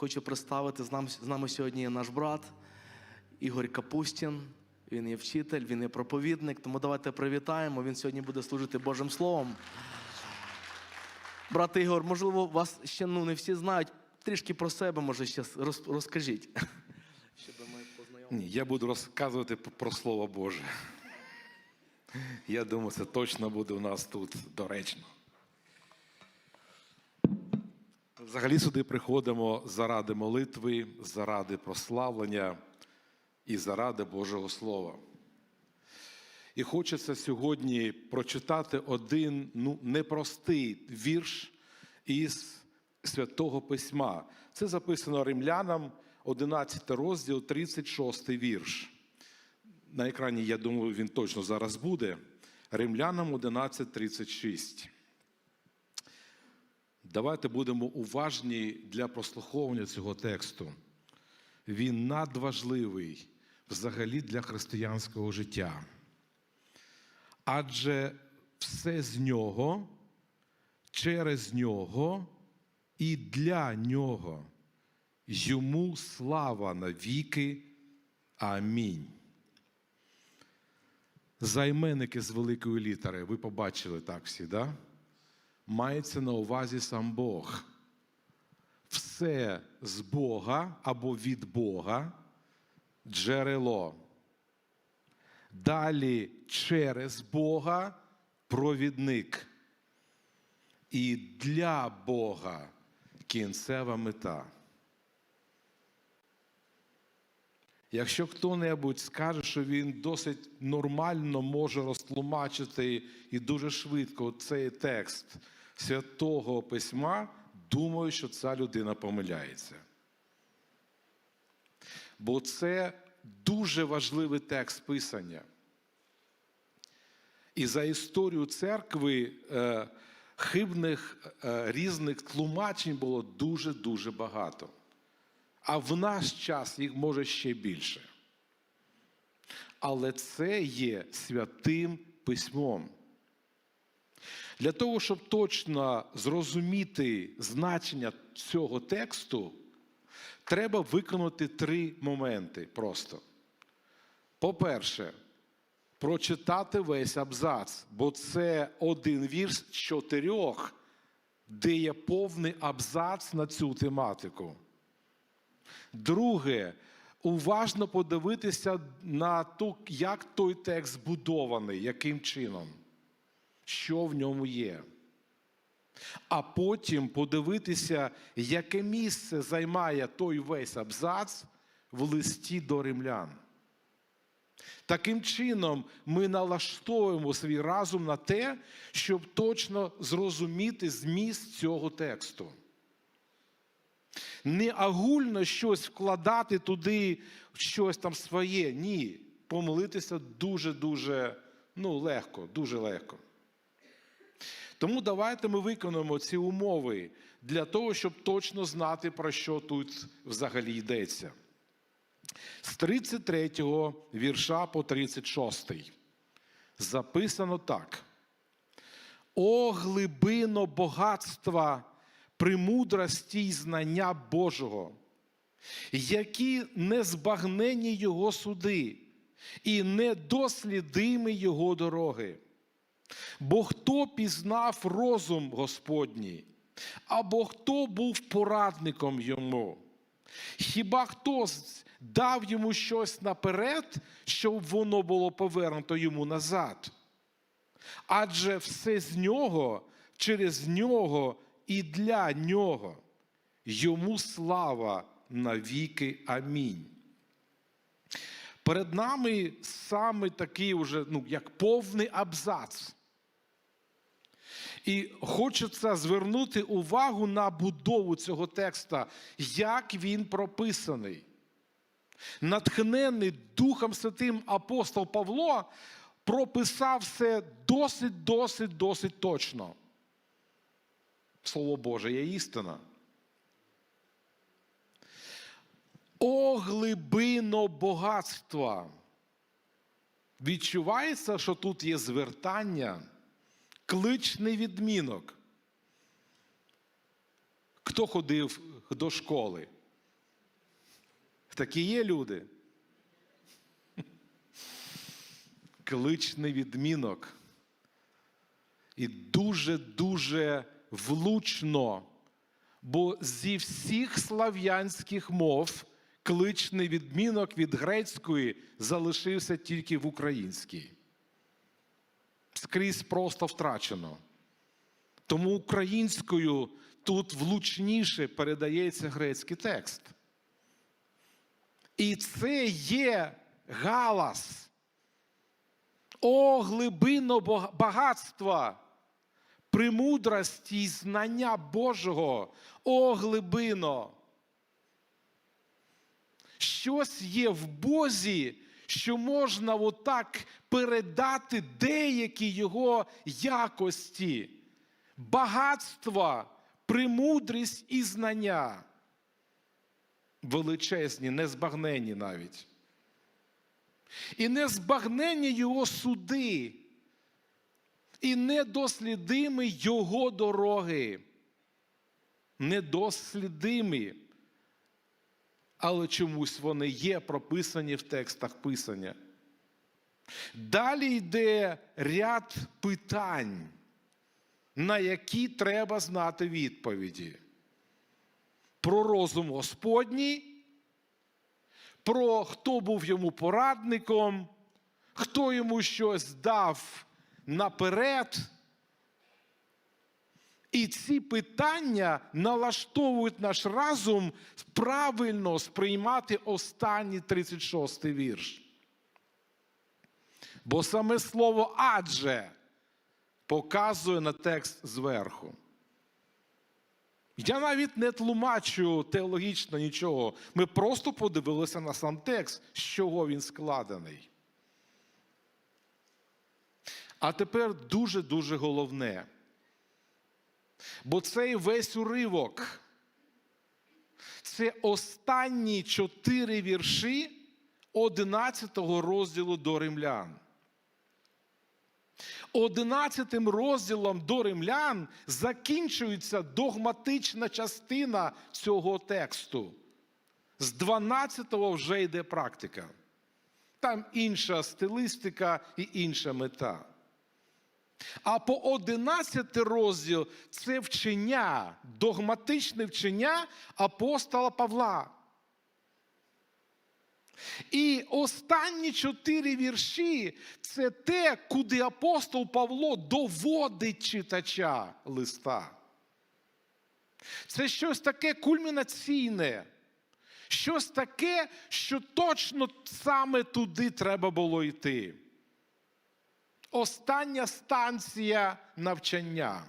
Хочу представити з нами, з нами сьогодні є наш брат Ігор Капустін. Він є вчитель, він є проповідник. Тому давайте привітаємо. Він сьогодні буде служити Божим Словом. Брат Ігор, можливо, вас ще ну, не всі знають. Трішки про себе, може, ще роз- розкажіть. Щоб ми познайомилися. Ні, я буду розказувати про Слово Боже. Я думаю, це точно буде у нас тут доречно. Взагалі сюди приходимо заради молитви, заради прославлення і заради Божого Слова. І хочеться сьогодні прочитати один ну, непростий вірш із Святого Письма. Це записано римлянам, 11 розділ, 36 вірш. На екрані, я думаю, він точно зараз буде. Римлянам 11.36. Давайте будемо уважні для прослуховування цього тексту. Він надважливий взагалі для християнського життя. Адже все з нього, через нього і для нього. Йому слава навіки. Амінь. Займенники з великої літери, ви побачили так всі, да? Мається на увазі сам Бог. Все з Бога або від Бога джерело. Далі через Бога провідник. І для Бога кінцева мета. Якщо хто-небудь скаже, що він досить нормально може розтлумачити і дуже швидко цей текст святого письма, думаю, що ця людина помиляється. Бо це дуже важливий текст писання. І за історію церкви е, хибних е, різних тлумачень було дуже-дуже багато. А в наш час їх може ще більше. Але це є святим письмом. Для того, щоб точно зрозуміти значення цього тексту, треба виконати три моменти просто. По-перше, прочитати весь абзац, бо це один вірш з чотирьох, де є повний абзац на цю тематику. Друге, уважно подивитися на ту, як той текст збудований, яким чином, що в ньому є. А потім подивитися, яке місце займає той весь абзац в листі до римлян. Таким чином, ми налаштовуємо свій разум на те, щоб точно зрозуміти зміст цього тексту. Не агульно щось вкладати туди, щось там своє. Ні. Помилитися дуже-дуже ну, легко, дуже легко. Тому давайте ми виконуємо ці умови для того, щоб точно знати, про що тут взагалі йдеться. З 33 вірша по 36 записано так. О глибино багатства премудрості й знання Божого, які незбагнені Його суди, і недослідимі Його дороги. Бо хто пізнав розум Господній, або хто був порадником йому? Хіба хто дав йому щось наперед, щоб воно було повернуто йому назад? Адже все з нього, через нього і для нього. Йому слава навіки. Амінь. Перед нами саме такий уже, ну, як повний абзац. І хочеться звернути увагу на будову цього текста, як він прописаний. Натхнений Духом Святим апостол Павло прописав все досить, досить, досить точно. Слово Боже є істина. О глибино багатства. Відчувається, що тут є звертання, кличний відмінок. Хто ходив до школи? Такі є люди. Кличний відмінок. І дуже-дуже влучно, бо зі всіх слав'янських мов кличний відмінок від грецької залишився тільки в українській. Скрізь просто втрачено. Тому українською тут влучніше передається грецький текст. І це є галас. О, глибино багатства, премудрості й знання Божого, о глибино. Щось є в Бозі, що можна отак передати деякі його якості, багатства, премудрість і знання. Величезні, незбагненні навіть. І незбагненні його суди, і недослідимі його дороги. Недослідимі. Але чомусь вони є прописані в текстах Писання. Далі йде ряд питань, на які треба знати відповіді. Про розум Господній, про хто був йому порадником, хто йому щось дав наперед. І ці питання налаштовують наш разум правильно сприймати останній 36 й вірш. Бо саме слово адже показує на текст зверху. Я навіть не тлумачу теологічно нічого. Ми просто подивилися на сам текст, з чого він складений. А тепер дуже-дуже головне. Бо цей весь уривок це останні чотири вірші 11 розділу до римлян. Одинадцятим розділом до римлян закінчується догматична частина цього тексту. З 12-го вже йде практика. Там інша стилистика і інша мета. А по 11 розділ це вчення, догматичне вчення апостола Павла. І останні чотири вірші це те, куди апостол Павло доводить читача листа. Це щось таке кульмінаційне, щось таке, що точно саме туди треба було йти. Остання станція навчання.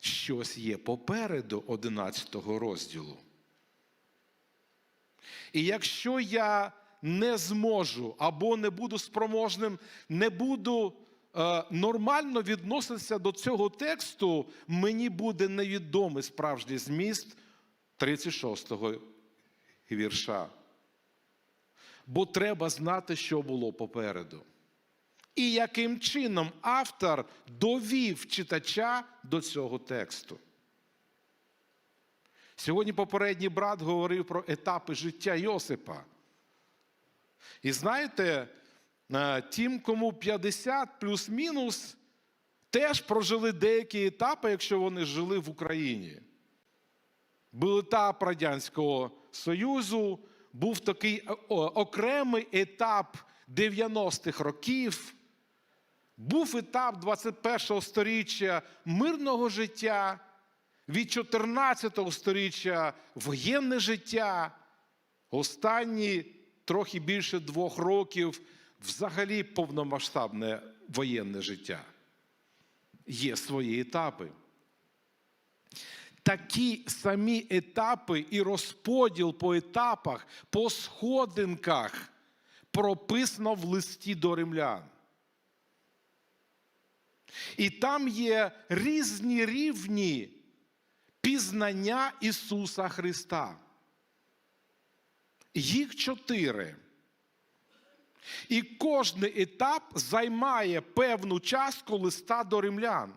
Щось є попереду 11 розділу. І якщо я не зможу або не буду спроможним, не буду е, нормально відноситися до цього тексту, мені буде невідомий справжній зміст 36-го вірша. Бо треба знати, що було попереду. І яким чином автор довів читача до цього тексту. Сьогодні попередній брат говорив про етапи життя Йосипа. І знаєте, е, тим, кому 50 плюс-мінус, теж прожили деякі етапи, якщо вони жили в Україні. Був етап Радянського Союзу, був такий е, окремий етап 90-х років, був етап 21-го сторіччя мирного життя, від 14-го сторіччя воєнне життя, останні трохи більше двох років взагалі повномасштабне воєнне життя. Є свої етапи. Такі самі етапи і розподіл по етапах, по сходинках прописано в листі до римлян. І там є різні рівні пізнання Ісуса Христа. Їх чотири. І кожний етап займає певну частку листа до римлян.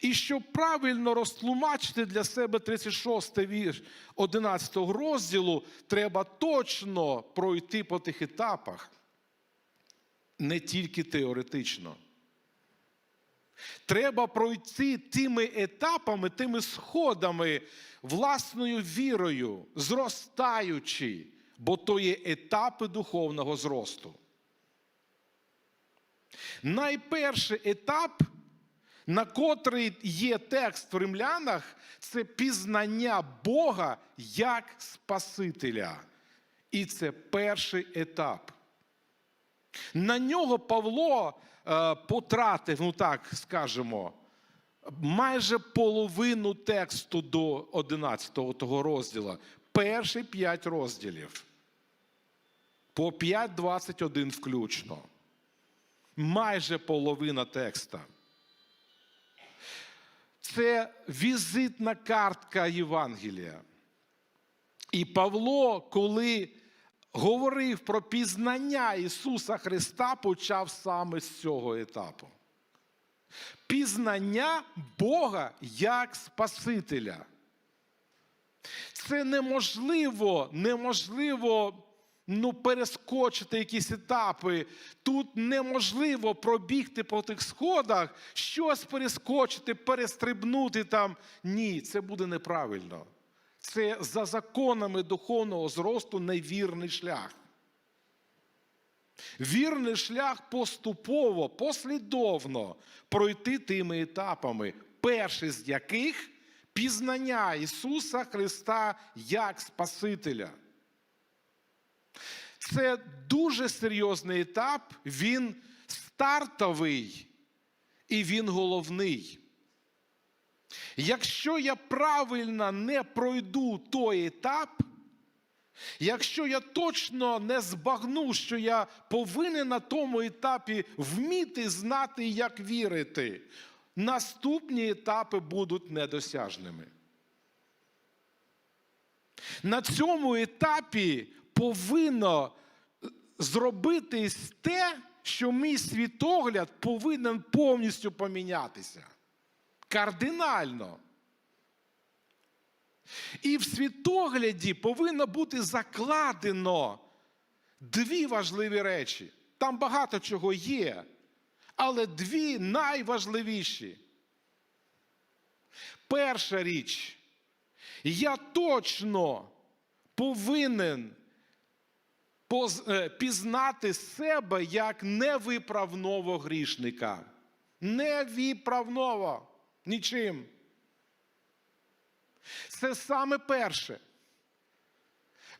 І щоб правильно розтлумачити для себе 36 вірш 11 розділу, треба точно пройти по тих етапах, не тільки теоретично. Треба пройти тими етапами, тими сходами, власною вірою, зростаючи, бо то є етапи духовного зросту. Найперший етап, на котрий є текст в римлянах, це пізнання Бога як Спасителя. І це перший етап. На нього Павло е, потратив, ну так скажемо, майже половину тексту до 11 го того розділу. Перші п'ять розділів. По 5.21 включно. Майже половина текста. Це візитна картка Євангелія. І Павло, коли говорив про пізнання Ісуса Христа, почав саме з цього етапу. Пізнання Бога як Спасителя. Це неможливо, неможливо ну, перескочити якісь етапи. Тут неможливо пробігти по тих сходах, щось перескочити, перестрибнути там. Ні, це буде неправильно. Це за законами духовного зросту невірний шлях. Вірний шлях поступово, послідовно пройти тими етапами, перший з яких пізнання Ісуса Христа як Спасителя. Це дуже серйозний етап, він стартовий і він головний. Якщо я правильно не пройду той етап, якщо я точно не збагну, що я повинен на тому етапі вміти знати, як вірити, наступні етапи будуть недосяжними. На цьому етапі повинно зробитись те, що мій світогляд повинен повністю помінятися. Кардинально. І в світогляді повинно бути закладено дві важливі речі. Там багато чого є, але дві найважливіші. Перша річ, я точно повинен пізнати себе як невиправного грішника. Невиправного. Нічим. Це саме перше.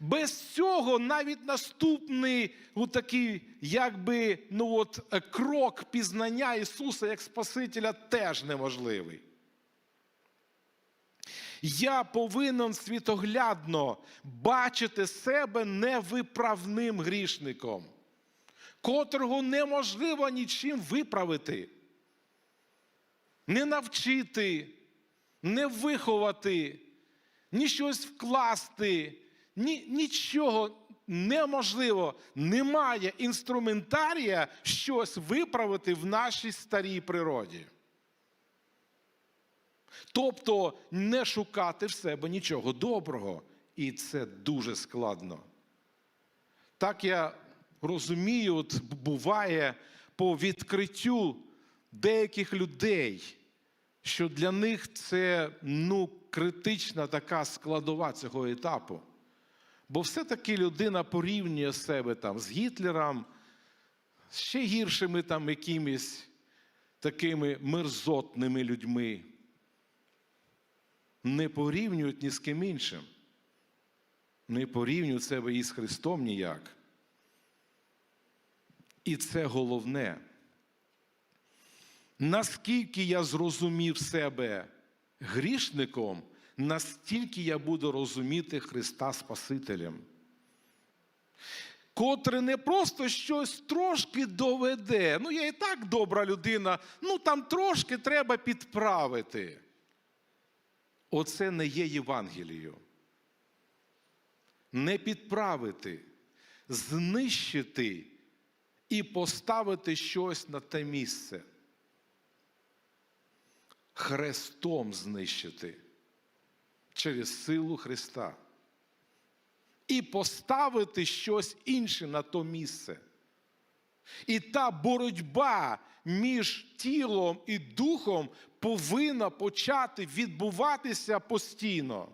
Без цього навіть наступний такий, якби, ну от, е, крок пізнання Ісуса як Спасителя теж неможливий. Я повинен світоглядно бачити себе невиправним грішником, котрого неможливо нічим виправити, не навчити, не виховати, ні щось вкласти, ні, нічого неможливо. Немає інструментарія щось виправити в нашій старій природі. Тобто не шукати в себе нічого доброго. І це дуже складно. Так я розумію, от буває по відкриттю деяких людей, що для них це ну, критична така складова цього етапу. Бо все-таки людина порівнює себе там з Гітлером, з ще гіршими там якимись такими мерзотними людьми не порівнюють ні з ким іншим. Не порівнюють себе із Христом ніяк. І це головне. Наскільки я зрозумів себе грішником, настільки я буду розуміти Христа Спасителем. Котрий не просто щось трошки доведе. Ну, я і так добра людина, ну там трошки треба підправити. Оце не є Євангелією. Не підправити, знищити і поставити щось на те місце. хрестом знищити через силу Христа і поставити щось інше на то місце. І та боротьба між тілом і духом повинна почати відбуватися постійно.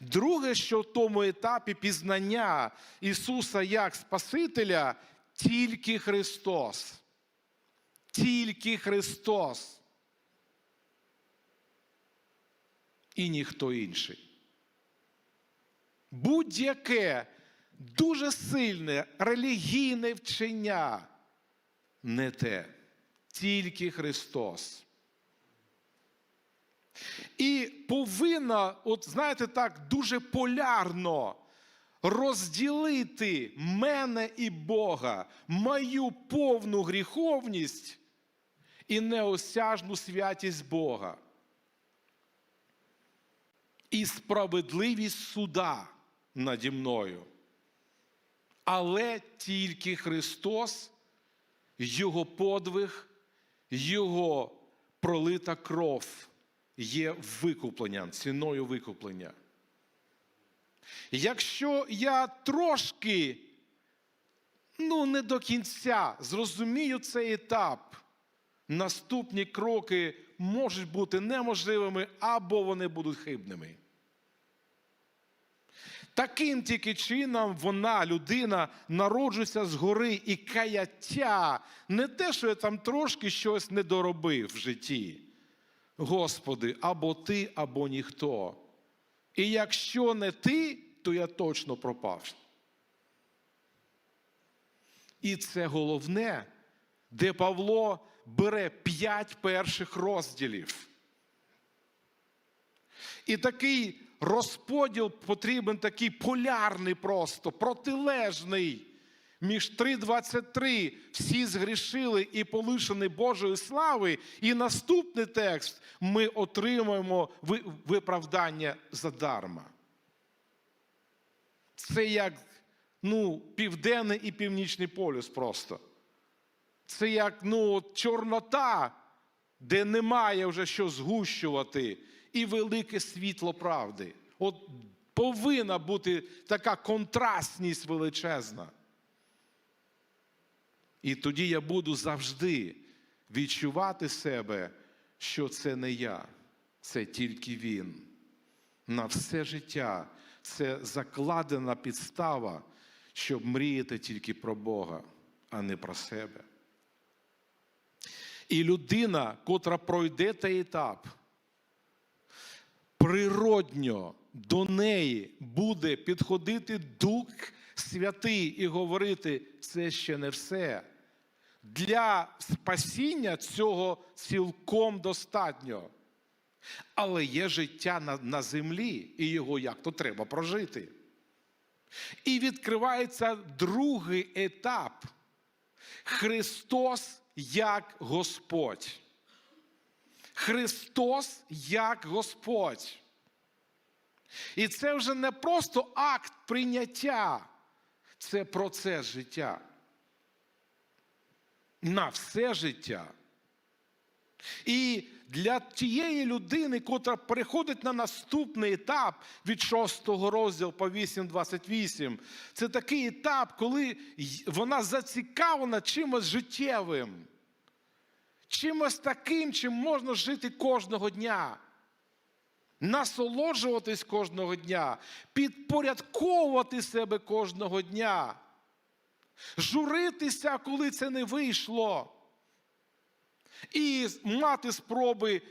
Друге, що в тому етапі пізнання Ісуса як Спасителя, тільки Христос. Тільки Христос. І ніхто інший. Будь-яке дуже сильне релігійне вчення не те, тільки Христос. І повинна, от знаєте так, дуже полярно розділити мене і Бога, мою повну гріховність і неосяжну святість Бога. І справедливість суда наді мною. Але тільки Христос, Його подвиг, Його пролита кров є викупленням, ціною викуплення. Якщо я трошки, ну не до кінця зрозумію цей етап, наступні кроки можуть бути неможливими або вони будуть хибними. Таким тільки чином вона, людина, народжується згори і каяття. Не те, що я там трошки щось не доробив в житті. Господи, або ти, або ніхто. І якщо не ти, то я точно пропав. І це головне, де Павло бере п'ять перших розділів. І такий розподіл потрібен такий полярний просто, протилежний. Між 3.23 всі згрішили і полишені Божої слави. І наступний текст ми отримуємо виправдання задарма. Це як ну, південний і північний полюс просто. Це як ну, чорнота, де немає вже що згущувати, і велике світло правди. От повинна бути така контрастність величезна. І тоді я буду завжди відчувати себе, що це не я, це тільки він. На все життя це закладена підстава, щоб мріяти тільки про Бога, а не про себе. І людина, котра пройде той етап, природньо до неї буде підходити Дух Святий і говорити, це ще не все. Для спасіння цього цілком достатньо. Але є життя на, на землі, і його як то треба прожити. І відкривається другий етап. Христос як Господь. Христос як Господь. І це вже не просто акт прийняття, це процес життя. На все життя. І для тієї людини, котра переходить на наступний етап від 6 розділу по 8.28, це такий етап, коли вона зацікавлена чимось життєвим, чимось таким, чим можна жити кожного дня. Насолоджуватись кожного дня, підпорядковувати себе кожного дня, журитися, коли це не вийшло. І мати спроби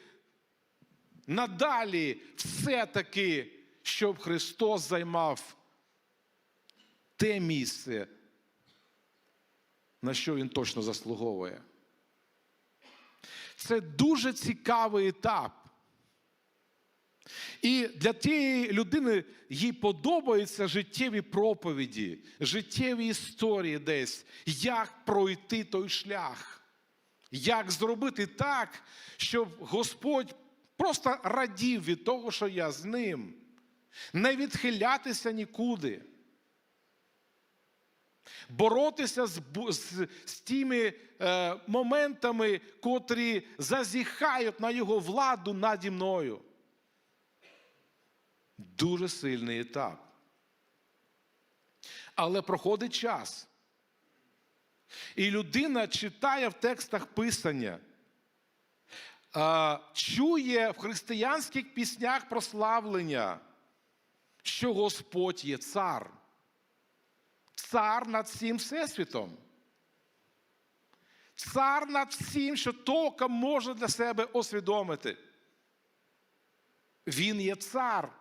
надалі все-таки, щоб Христос займав те місце, на що Він точно заслуговує. Це дуже цікавий етап. І для тієї людини їй подобаються життєві проповіді, життєві історії десь, як пройти той шлях. Як зробити так, щоб Господь просто радів від того, що я з ним, не відхилятися нікуди. Боротися з, з, з тими е, моментами, котрі зазіхають на його владу наді мною. Дуже сильний етап. Але проходить час. І людина читає в текстах Писання, чує в християнських піснях прославлення, що Господь є цар. Цар над всім Всесвітом. Цар над всім, що тільки можна для себе освідомити. Він є цар.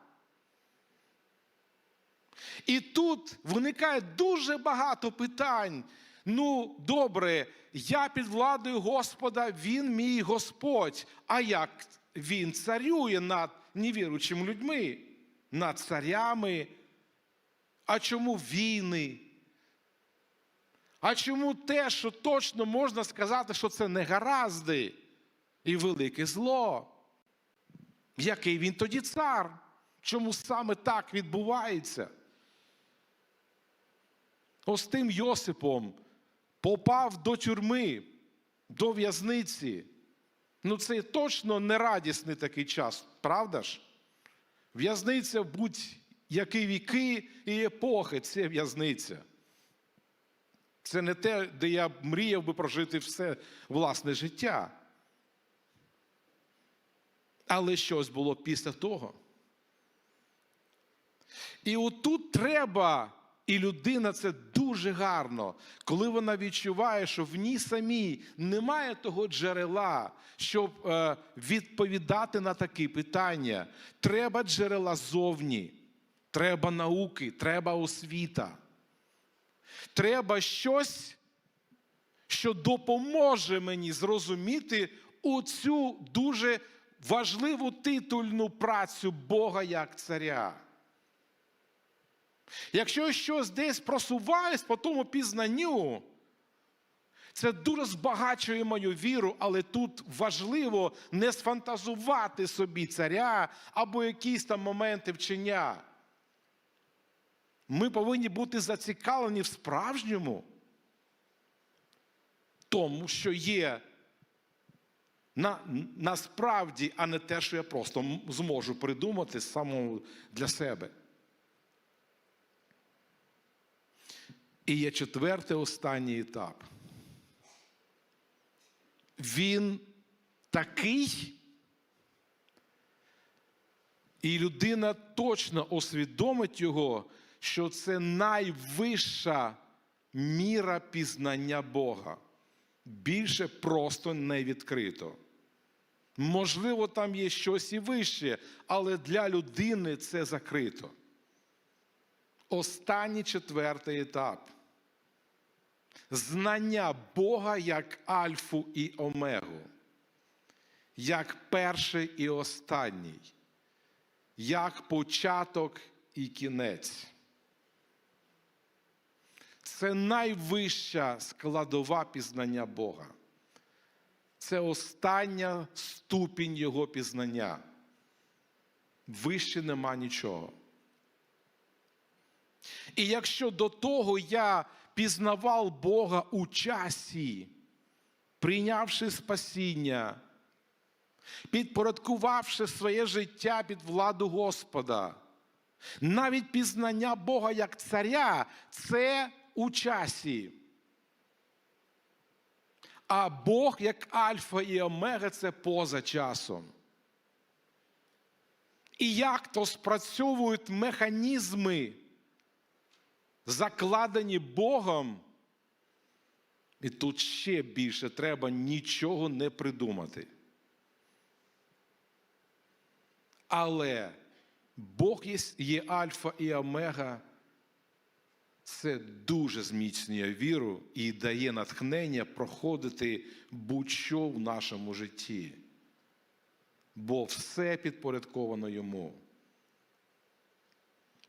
І тут виникає дуже багато питань. Ну, добре, я під владою Господа, він мій Господь. А як він царює над невіруючими людьми, над царями? А чому війни? А чому те, що точно можна сказати, що це негаразди і велике зло? Який він тоді цар? Чому саме так відбувається? Ось тим Йосипом попав до тюрми, до в'язниці. Ну, це точно не радісний такий час, правда ж? В'язниця будь-які віки і епохи це в'язниця. Це не те, де я мріяв би прожити все власне життя. Але щось було після того. І отут треба, і людина це дуже гарно, коли вона відчуває, що в ній самій немає того джерела, щоб е, відповідати на такі питання. Треба джерела зовні, треба науки, треба освіта. Треба щось, що допоможе мені зрозуміти оцю дуже важливу титульну працю Бога як царя. Якщо щось десь просуваюсь по тому пізнанню, це дуже збагачує мою віру, але тут важливо не сфантазувати собі царя або якісь там моменти вчення. Ми повинні бути зацікавлені в справжньому, тому, що є на, насправді, а не те, що я просто зможу придумати самому для себе. І є четвертий останній етап. Він такий, і людина точно освідомить його, що це найвища міра пізнання Бога. Більше просто не відкрито. Можливо, там є щось і вище, але для людини це закрито. Останній четвертий етап. Знання Бога як Альфу і Омегу, як перший і останній, як початок і кінець. Це найвища складова пізнання Бога. Це остання ступінь Його пізнання. Вище нема нічого. І якщо до того я пізнавав Бога у часі, прийнявши спасіння, підпорядкувавши своє життя під владу Господа, навіть пізнання Бога як царя це у часі. А Бог як Альфа і Омега це поза часом. І як то спрацьовують механізми, закладені Богом, і тут ще більше треба нічого не придумати. Але Бог є, Альфа і Омега. Це дуже зміцнює віру і дає натхнення проходити будь-що в нашому житті. Бо все підпорядковано йому.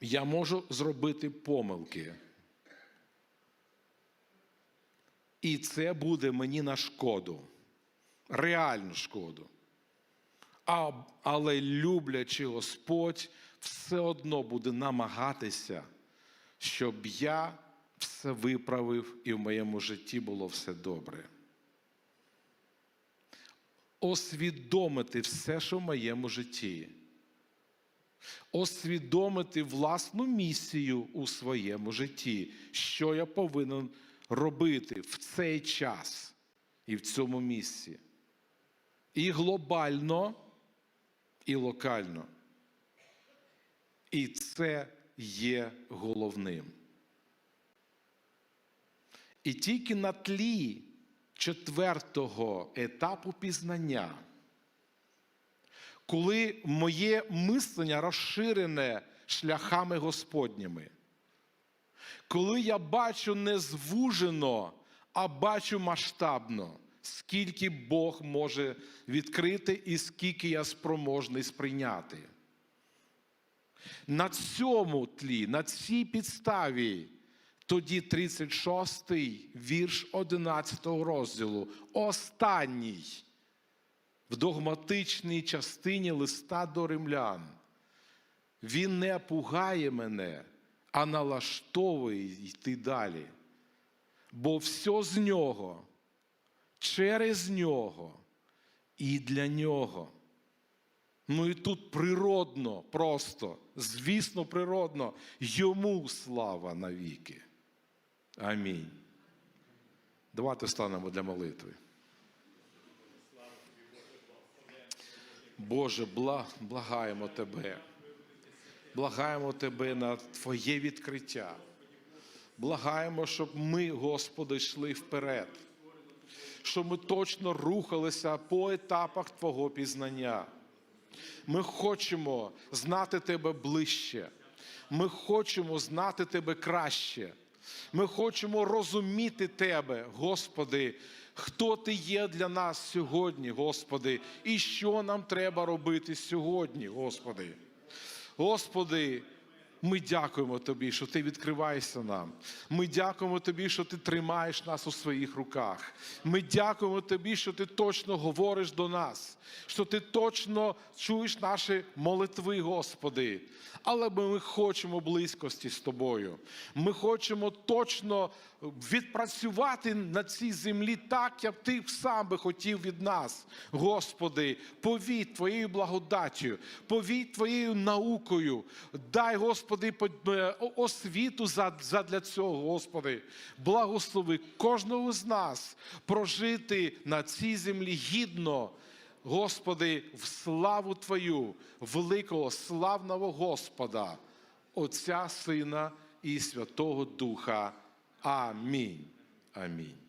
Я можу зробити помилки. І це буде мені на шкоду, реальну шкоду. А, але люблячи Господь, все одно буде намагатися, щоб я все виправив, і в моєму житті було все добре. Освідомити все, що в моєму житті. Освідомити власну місію у своєму житті, що я повинен робити в цей час і в цьому місці. І глобально, і локально. І це є головним. І тільки на тлі четвертого етапу пізнання, коли моє мислення розширене шляхами Господніми, коли я бачу не звужено, а бачу масштабно, скільки Бог може відкрити і скільки я спроможний сприйняти. На цьому тлі, на цій підставі, тоді 36-й вірш 11 розділу, останній в догматичній частині листа до римлян. Він не пугає мене, а налаштовує йти далі. Бо все з нього, через нього і для нього. Ну і тут природно, просто, звісно, природно, йому слава навіки. Амінь. Давайте станемо для молитви. Боже, благаємо Тебе. Благаємо Тебе на Твоє відкриття. Благаємо, щоб ми, Господи, йшли вперед. Щоб ми точно рухалися по етапах Твого пізнання. Ми хочемо знати Тебе ближче. Ми хочемо знати Тебе краще. Ми хочемо розуміти Тебе, Господи, хто Ти є для нас сьогодні, Господи, і що нам треба робити сьогодні, Господи. Господи, ми дякуємо Тобі, що Ти відкриваєшся нам. Ми дякуємо Тобі, що Ти тримаєш нас у своїх руках. Ми дякуємо Тобі, що Ти точно говориш до нас, що Ти точно чуєш наші молитви, Господи. Але ми хочемо близькості з Тобою. Ми хочемо точно відпрацювати на цій землі так, як Ти сам би хотів від нас. Господи, повій Твоєю благодаттю, повій Твоєю наукою. Дай, Господи, по- е, освіту задля цього, Господи. Благослови кожного з нас прожити на цій землі гідно. Господи, в славу Твою, великого славного Господа, Отця, Сина і Святого Духа. Амінь. Амінь.